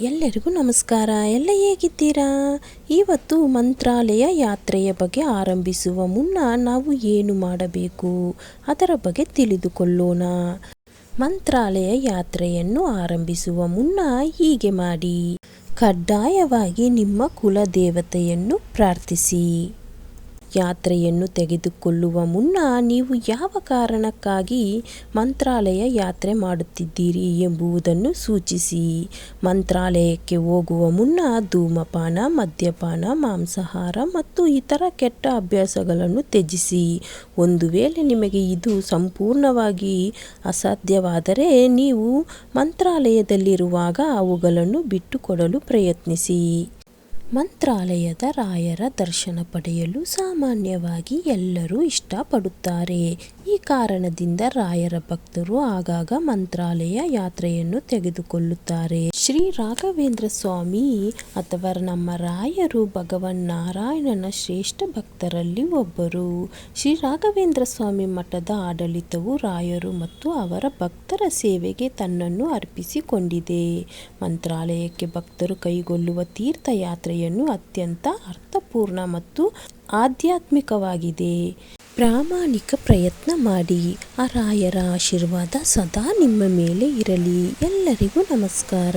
ಎಲ್ಲರಿಗೂ ನಮಸ್ಕಾರ. ಎಲ್ಲ ಹೇಗಿದ್ದೀರಾ? ಇವತ್ತು ಮಂತ್ರಾಲಯ ಯಾತ್ರೆಯ ಬಗ್ಗೆ ಆರಂಭಿಸುವ ಮುನ್ನ ನಾವು ಏನು ಮಾಡಬೇಕು? ಅದರ ಬಗ್ಗೆ ತಿಳಿದುಕೊಳ್ಳೋಣ. ಮಂತ್ರಾಲಯ ಯಾತ್ರೆಯನ್ನು ಆರಂಭಿಸುವ ಮುನ್ನ ಹೀಗೆ ಮಾಡಿ. ಕಡ್ಡಾಯವಾಗಿ ನಿಮ್ಮ ಕುಲದೇವತೆಯನ್ನು ಪ್ರಾರ್ಥಿಸಿ. ಯಾತ್ರೆಯನ್ನು ತೆಗೆದುಕೊಳ್ಳುವ ಮುನ್ನ ನೀವು ಯಾವ ಕಾರಣಕ್ಕಾಗಿ ಮಂತ್ರಾಲಯ ಯಾತ್ರೆ ಮಾಡುತ್ತಿದ್ದೀರಿ ಎಂಬುದನ್ನು ಸೂಚಿಸಿ. ಮಂತ್ರಾಲಯಕ್ಕೆ ಹೋಗುವ ಮುನ್ನ ಧೂಮಪಾನ, ಮದ್ಯಪಾನ, ಮಾಂಸಾಹಾರ ಮತ್ತು ಇತರ ಕೆಟ್ಟ ಅಭ್ಯಾಸಗಳನ್ನು ತ್ಯಜಿಸಿ. ಒಂದು ವೇಳೆ ನಿಮಗೆ ಇದು ಸಂಪೂರ್ಣವಾಗಿ ಅಸಾಧ್ಯವಾದರೆ ನೀವು ಮಂತ್ರಾಲಯದಲ್ಲಿರುವಾಗ ಅವುಗಳನ್ನು ಬಿಟ್ಟುಕೊಡಲು ಪ್ರಯತ್ನಿಸಿ. ಮಂತ್ರಾಲಯದ ರಾಯರ ದರ್ಶನ ಪಡೆಯಲು ಸಾಮಾನ್ಯವಾಗಿ ಎಲ್ಲರೂ ಇಷ್ಟಪಡುತ್ತಾರೆ. ಈ ಕಾರಣದಿಂದ ರಾಯರ ಭಕ್ತರು ಆಗಾಗ ಮಂತ್ರಾಲಯ ಯಾತ್ರೆಯನ್ನು ತೆಗೆದುಕೊಳ್ಳುತ್ತಾರೆ. ಶ್ರೀ ರಾಘವೇಂದ್ರ ಸ್ವಾಮಿ ಅಥವಾ ನಮ್ಮ ರಾಯರು ಭಗವನ್ ನಾರಾಯಣನ ಶ್ರೇಷ್ಠ ಭಕ್ತರಲ್ಲಿ ಒಬ್ಬರು. ಶ್ರೀ ರಾಘವೇಂದ್ರ ಸ್ವಾಮಿ ಮಠದ ಆಡಳಿತವು ರಾಯರು ಮತ್ತು ಅವರ ಭಕ್ತರ ಸೇವೆಗೆ ತನ್ನನ್ನು ಅರ್ಪಿಸಿಕೊಂಡಿದೆ. ಮಂತ್ರಾಲಯಕ್ಕೆ ಭಕ್ತರು ಕೈಗೊಳ್ಳುವ ತೀರ್ಥಯಾತ್ರೆಯನ್ನು ಅತ್ಯಂತ ಅರ್ಥಪೂರ್ಣ ಮತ್ತು ಆಧ್ಯಾತ್ಮಿಕವಾಗಿದೆ. ಪ್ರಾಮಾಣಿಕ ಪ್ರಯತ್ನ ಮಾಡಿ. ಆ ರಾಯರ ಆಶೀರ್ವಾದ ಸದಾ ನಿಮ್ಮ ಮೇಲೆ ಇರಲಿ. ಎಲ್ಲರಿಗೂ ನಮಸ್ಕಾರ.